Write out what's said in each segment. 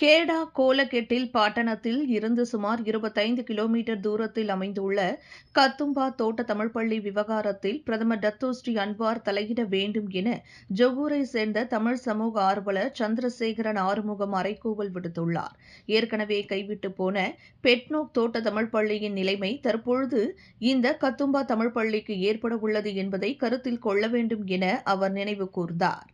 கேடா கோலகெட்டில் பாட்டணத்தில் இருந்து சுமார் இருபத்தைந்து கிலோமீட்டர் தூரத்தில் அமைந்துள்ள கத்தும்பா தோட்ட தமிழ்ப்பள்ளி விவகாரத்தில் பிரதமர் டத்தோஸ்ரீ அன்வார் தலையிட வேண்டும் என ஜொகூரை சேர்ந்த தமிழ் சமூக ஆர்வலர் சந்திரசேகரன் ஆறுமுகம் அறைகூவல் விடுத்துள்ளார். ஏற்கனவே கைவிட்டு போன பெட்னோக் தோட்ட தமிழ்ப்பள்ளியின் நிலைமை தற்பொழுது இந்த கத்தும்பா தமிழ்ப்பள்ளிக்கு ஏற்பட உள்ளது என்பதை கருத்தில் கொள்ள வேண்டும் என அவர் நினைவு கூர்ந்தார்.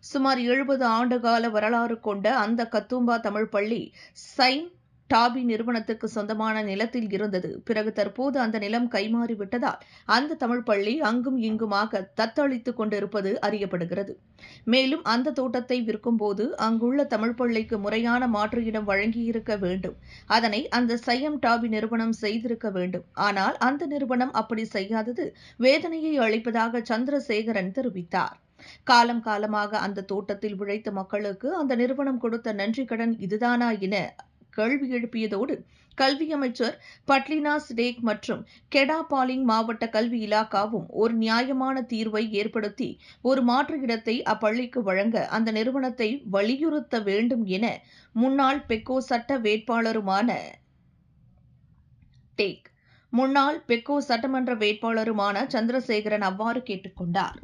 சுமார் எழுபது ஆண்டுகால வரலாறு கொண்ட அந்த கத்தூம்பா தமிழ் பள்ளி சைன் டாபி நிறுவனத்துக்கு சொந்தமான நிலத்தில் இருந்தது. பிறகு தற்போது அந்த நிலம் கைமாறிவிட்டதால் அந்த தமிழ் பள்ளி அங்கும் இங்குமாக தத்தளித்துக் கொண்டிருப்பது அறியப்படுகிறது. மேலும் அந்த தோட்டத்தை விற்கும்போது அங்குள்ள தமிழ் பள்ளிக்கு முறையான மாற்று இடம் வழங்கியிருக்க வேண்டும். அதனை அந்த சையம் டாபி நிறுவனம் செய்திருக்க வேண்டும். ஆனால் அந்த நிறுவனம் அப்படி செய்யாதது வேதனையை அளிப்பதாக சந்திரசேகரன் தெரிவித்தார். காலம் காலமாக அந்த தோட்டத்தில் உழைத்த மக்களுக்கு அந்த நிறுவனம் கொடுத்த நன்றி கடன் இதுதானா என கேள்வி எழுப்பியதோடு கல்வி அமைச்சர் பட்லினா ஸ்டேக் மற்றும் கெடாபாலிங் மாவட்ட கல்வி இலாக்காவும் ஒரு நியாயமான தீர்வை ஏற்படுத்தி ஒரு மாற்று இடத்தை அப்பள்ளிக்கு வழங்க அந்த நிறுவனத்தை வலியுறுத்த வேண்டும் என முன்னாள் பெக்கோ சட்ட வேட்பாளருமான டேக் முன்னாள் பெக்கோ சட்டமன்ற வேட்பாளருமான சந்திரசேகரன் அவ்வாறு கேட்டுக்கொண்டார்.